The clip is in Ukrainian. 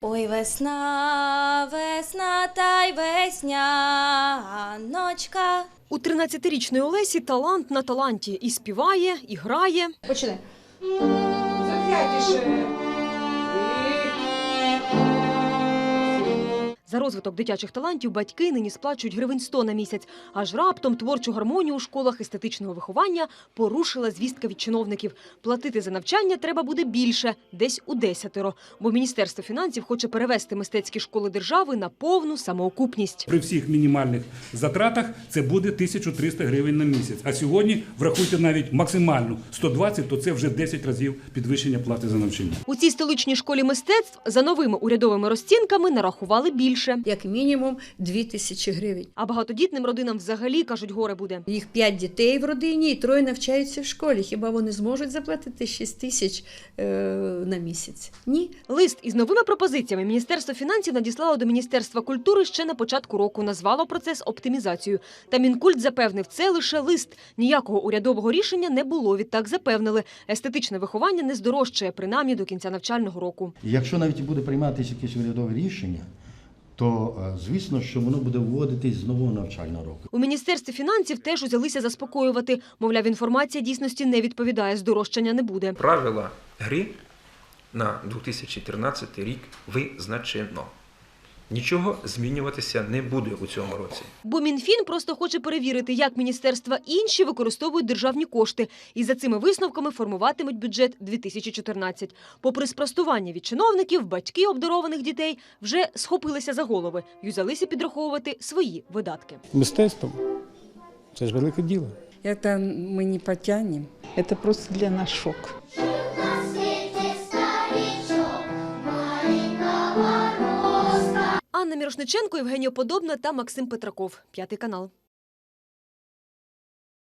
Ой, весна, весна та й весняночка. У 13-річної Олесі талант на таланті і співає, і грає. Починай. Зап'ятіше. За розвиток дитячих талантів батьки нині сплачують гривень 100 на місяць. Аж раптом творчу гармонію у школах естетичного виховання порушила звістка від чиновників. Платити за навчання треба буде більше, десь у десятеро. Бо Міністерство фінансів хоче перевести мистецькі школи держави на повну самоокупність. При всіх мінімальних затратах це буде 1300 гривень на місяць. А сьогодні врахуйте навіть максимальну 120, то це вже 10 разів підвищення плати за навчання. У цій столичній школі мистецтв за новими урядовими розцінками нарахували більше. Як мінімум 2 тисячі гривень. А багатодітним родинам взагалі кажуть, горе буде. Їх п'ять дітей в родині і троє навчаються в школі. Хіба вони зможуть заплатити 6 тисяч е, на місяць? Ні. Лист із новими пропозиціями Міністерство фінансів надіслало до Міністерства культури ще на початку року. Назвало процес оптимізацією. Та Мінкульт запевнив, це лише лист. Ніякого урядового рішення не було. Відтак запевнили, естетичне виховання не здорожчає принаймні до кінця навчального року. Якщо навіть буде прийматися якесь урядове рішення, то е, звісно, що воно буде вводитись з нового навчального року. У міністерстві фінансів теж узялися заспокоювати. Мовляв, інформація дійсності не відповідає, здорожчання не буде. Правила гри на 2013 рік визначено. Нічого змінюватися не буде у цьому році. Бо Мінфін просто хоче перевірити, як міністерства інші використовують державні кошти, і за цими висновками формуватимуть бюджет 2014. Попри спростування від чиновників, батьки обдарованих дітей вже схопилися за голови і взялися підраховувати свої видатки. мистецтвом. Це ж велике діло. Это мы не потянем. Це просто для нас шок. Анна Мірошниченко, Євгенія Подобна та Максим Петраков. П'ятий канал.